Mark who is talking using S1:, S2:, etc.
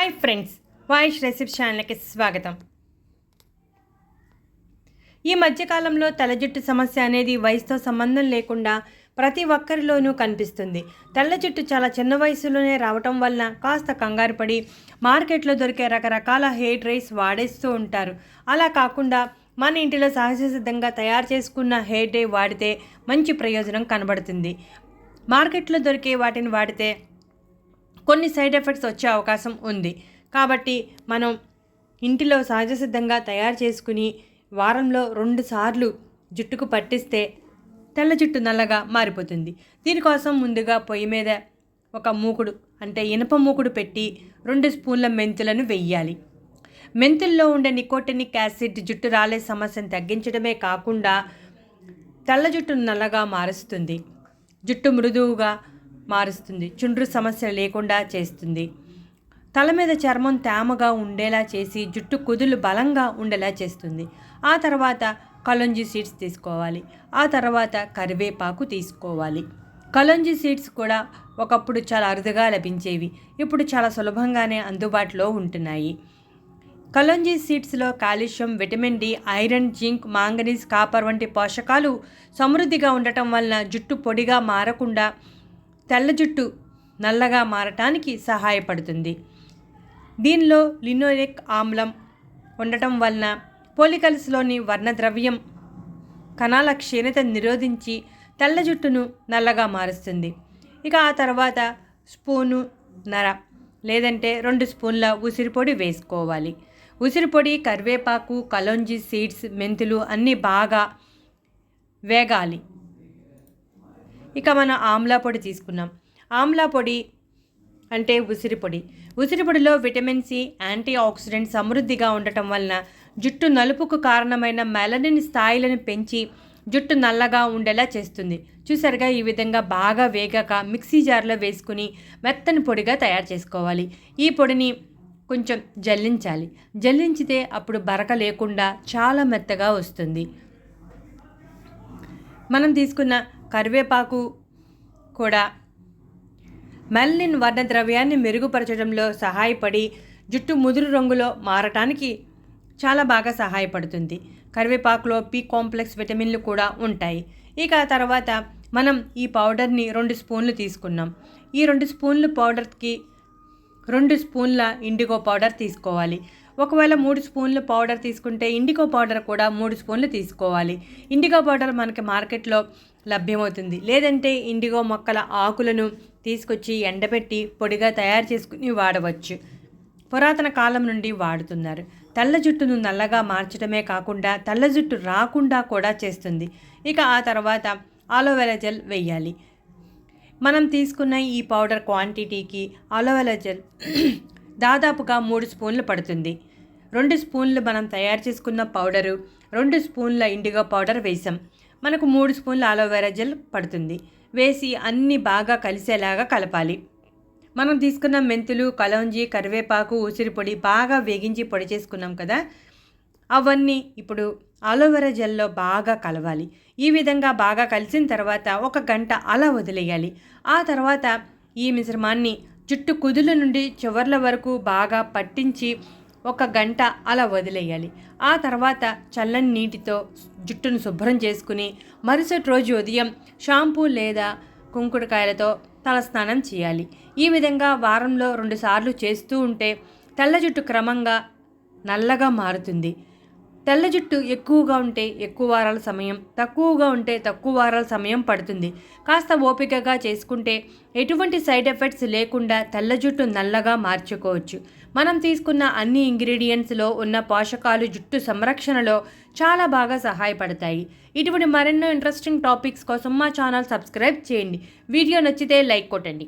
S1: Hi friends voice recipe ఛానల్కి స్వాగతం. ఈ మధ్యకాలంలో తల జుట్టు సమస్య అనేది వయసుతో సంబంధం లేకుండా ప్రతి ఒక్కరిలోనూ కనిపిస్తుంది. తెల్ల జుట్టు చాలా చిన్న వయసులోనే రావటం వలన కాస్త కంగారు పడి మార్కెట్లో దొరికే రకరకాల హెయిర్ డ్రైస్ వాడేస్తూ ఉంటారు. అలా కాకుండా మన ఇంటిలో సహజ సిద్ధంగా తయారు చేసుకున్న హెయిర్ డ్రై వాడితే మంచి ప్రయోజనం కనబడుతుంది. మార్కెట్లో దొరికే వాటిని వాడితే కొన్ని సైడ్ ఎఫెక్ట్స్ వచ్చే అవకాశం ఉంది. కాబట్టి మనం ఇంటిలో సహజ సిద్ధంగా తయారు చేసుకుని వారంలో రెండు సార్లు జుట్టుకు పట్టిస్తే తెల్ల జుట్టు నల్లగా మారిపోతుంది. దీనికోసం ముందుగా పొయ్యి మీద ఒక మూకుడు అంటే ఇనప మూకుడు పెట్టి రెండు స్పూన్ల మెంతులను వెయ్యాలి. మెంతుల్లో ఉండే నికోటినిక్ యాసిడ్ జుట్టు రాలే సమస్యను తగ్గించడమే కాకుండా తెల్ల జుట్టును నల్లగా మారుస్తుంది. జుట్టు మృదువుగా మారుస్తుంది. చుండ్రు సమస్య లేకుండా చేస్తుంది. తల మీద చర్మం తేమగా ఉండేలా చేసి జుట్టు కుదులు బలంగా ఉండేలా చేస్తుంది. ఆ తర్వాత కలొంజి సీడ్స్ తీసుకోవాలి. ఆ తర్వాత కరివేపాకు తీసుకోవాలి. కలొంజి సీడ్స్ కూడా ఒకప్పుడు చాలా అరుదుగా లభించేవి. ఇప్పుడు చాలా సులభంగానే అందుబాటులో ఉంటున్నాయి. Kalonji సీడ్స్లో calcium vitamin D iron zinc manganese copper వంటి పోషకాలు సమృద్ధిగా ఉండటం వలన జుట్టు పొడిగా మారకుండా తెల్ల జుట్టు నల్లగా మారటానికి సహాయపడుతుంది. దీనిలో లినోలిక్ ఆమ్లం ఉండటం వలన పోలికల్స్లోని వర్ణద్రవ్యం కణాల క్షీణత నిరోధించి తెల్ల జుట్టును నల్లగా మారుస్తుంది. ఇక ఆ తర్వాత స్పూను నర లేదంటే రెండు స్పూన్ల ఉసిరిపొడి వేసుకోవాలి. ఉసిరిపొడి కరివేపాకు కలోంజి సీడ్స్ మెంతులు అన్నీ బాగా వేగాలి. ఇక మనం ఆమ్లా పొడి తీసుకున్నాం ఆమ్లా పొడి అంటే ఉసిరి పొడి. ఉసిరి పొడిలో విటమిన్ సి యాంటీ ఆక్సిడెంట్ సమృద్ధిగా ఉండటం వలన జుట్టు నలుపుకు కారణమైన మెలనిన్ స్థాయిలను పెంచి జుట్టు నల్లగా ఉండేలా చేస్తుంది. చూసారుగా ఈ విధంగా బాగా వేగాక మిక్సీ జార్లో వేసుకుని మెత్తని పొడిగా తయారు చేసుకోవాలి. ఈ పొడిని కొంచెం జల్లించాలి. జల్లించితే అప్పుడు బరక లేకుండా చాలా మెత్తగా వస్తుంది. మనం తీసుకున్న కరివేపాకు కూడా. మెల్లిన్ వర్ణద్రవ్యాన్ని మెరుగుపరచడంలో సహాయపడి జుట్టు ముదురు రంగులో మారటానికి చాలా బాగా సహాయపడుతుంది. కరివేపాకులో పీ కాంప్లెక్స్ విటమిన్లు కూడా ఉంటాయి. ఇక తర్వాత మనం ఈ పౌడర్ని రెండు స్పూన్లు తీసుకున్నాం. ఈ రెండు స్పూన్లు పౌడర్కి రెండు స్పూన్ల ఇండిగో పౌడర్ తీసుకోవాలి. ఒకవేళ మూడు స్పూన్లు పౌడర్ తీసుకుంటే ఇండిగో పౌడర్ కూడా మూడు స్పూన్లు తీసుకోవాలి. ఇండిగో పౌడర్ మనకి మార్కెట్లో లభ్యమవుతుంది. లేదంటే ఇండిగో మొక్కల ఆకులను తీసుకొచ్చి ఎండబెట్టి పొడిగా తయారు చేసుకుని వాడవచ్చు. పురాతన కాలం నుండి వాడుతున్నారు. తెల్ల జుట్టును నల్లగా మార్చడమే కాకుండా తెల్ల జుట్టు రాకుండా కూడా చేస్తుంది. ఇక ఆ తర్వాత ఆలోవెరా జెల్ వేయాలి. మనం తీసుకున్న ఈ పౌడర్ క్వాంటిటీకి ఆలోవెరా జెల్ దాదాపుగా మూడు స్పూన్లు పడుతుంది. రెండు స్పూన్లు మనం తయారు చేసుకున్న పౌడరు రెండు స్పూన్ల ఇండిగో పౌడర్ వేసాం. మనకు మూడు స్పూన్ల ఆలోవెరా జెల్ పడుతుంది. వేసి అన్నీ బాగా కలిసేలాగా కలపాలి. మనం తీసుకున్న మెంతులు కలౌంజి కరివేపాకు ఉసిరి పొడి బాగా వేగించి పొడి చేసుకున్నాం కదా? అవన్నీ ఇప్పుడు ఆలోవెరా జెల్లో బాగా కలవాలి. ఈ విధంగా బాగా కలిసిన తర్వాత ఒక గంట అలా వదిలేయాలి. ఆ తర్వాత ఈ మిశ్రమాన్ని జుట్టు కుదుల నుండి చివర్ల వరకు బాగా పట్టించి ఒక గంట అలా వదిలేయాలి. ఆ తర్వాత చల్లని నీటితో జుట్టును శుభ్రం చేసుకుని మరుసటి రోజు ఉదయం షాంపూ లేదా కుంకుడుకాయలతో తలస్నానం చేయాలి. ఈ విధంగా వారంలో రెండుసార్లు చేస్తూ ఉంటే తెల్ల జుట్టు క్రమంగా నల్లగా మారుతుంది. తెల్ల జుట్టు ఎక్కువగా ఉంటే ఎక్కువ వారాల సమయం తక్కువగా ఉంటే తక్కువ వారాల సమయం పడుతుంది. కాస్త ఓపికగా చేసుకుంటే ఎటువంటి సైడ్ ఎఫెక్ట్స్ లేకుండా తెల్ల జుట్టు నల్లగా మార్చుకోవచ్చు. మనం తీసుకున్న అన్ని ఇంగ్రీడియంట్స్లో ఉన్న పోషకాలు జుట్టు సంరక్షణలో చాలా బాగా సహాయపడతాయి. ఇటువంటి మరెన్నో ఇంట్రెస్టింగ్ టాపిక్స్ కోసం మా ఛానల్ సబ్స్క్రైబ్ చేయండి. వీడియో నచ్చితే లైక్ కొట్టండి.